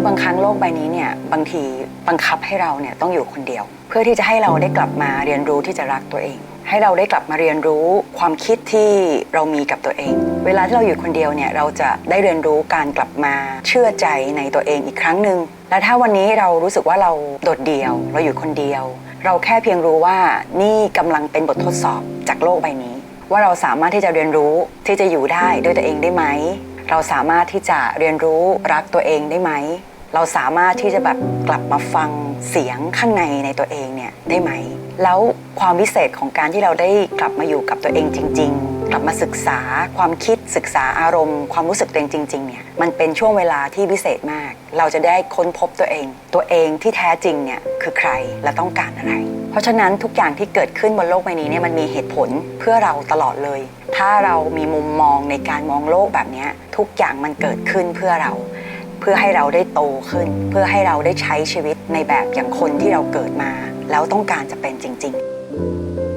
คือบางครั้งโลกใบนี้เนี่ยบางทีบังคับให้เราเนี่ยต้องอยู่คนเดียว เพื่อที่จะให้เราได้กลับมาเรียนรู้ที่จะรักตัวเอง ให้เราได้กลับมาเรียนรู้ความคิดที่เรามีกับตัวเอง เวลาที่เราอยู่คนเดียวเนี่ยเราจะได้เรียนรู้การกลับมาเชื่อใจในตัวเองอีกครั้งหนึ่งและถ้าวันนี้เรารู้สึกว่าเราโดดเดี่ยว เราอยู่คนเดียว เราแค่เพียงรู้ว่านี่กำลังเป็นบททดสอบจากโลกใบนี้ ว่าเราสามารถที่จะเรียนรู้ที่จะอยู่ได้ด้วยตัวเองได้ไหมเราสามารถที่จะเรียนรู้รักตัวเองได้ไหม เราสามารถที่จะแบบกลับมาฟังเสียงข้างในในตัวเองเนี่ยได้ไหม แล้วความพิเศษของการที่เราได้กลับมาอยู่กับตัวเองจริง ๆ กลับมาศึกษาความคิดศึกษาอารมณ์ ความรู้สึกตัวเองจริงๆเนี่ยมันเป็นช่วงเวลาที่พิเศษมาก เราจะได้ค้นพบตัวเอง ตัวเองที่แท้จริงเนี่ยคือใครและต้องการอะไร เพราะฉะนั้นทุกอย่างที่เกิดขึ้นบนโลกใบนี้เนี่ยมันมีเหตุผลเพื่อเราตลอดเลย ถ้าเรามีมุมมองในการมองโลกแบบเนี้ยทุกอย่างมันเกิดขึ้นเพื่อเรา เพื่อให้เราได้โตขึ้น เพื่อให้เราได้ใช้ชีวิตในแบบอย่างคนที่เราเกิดมา แล้วต้องการจะเป็นจริง ๆ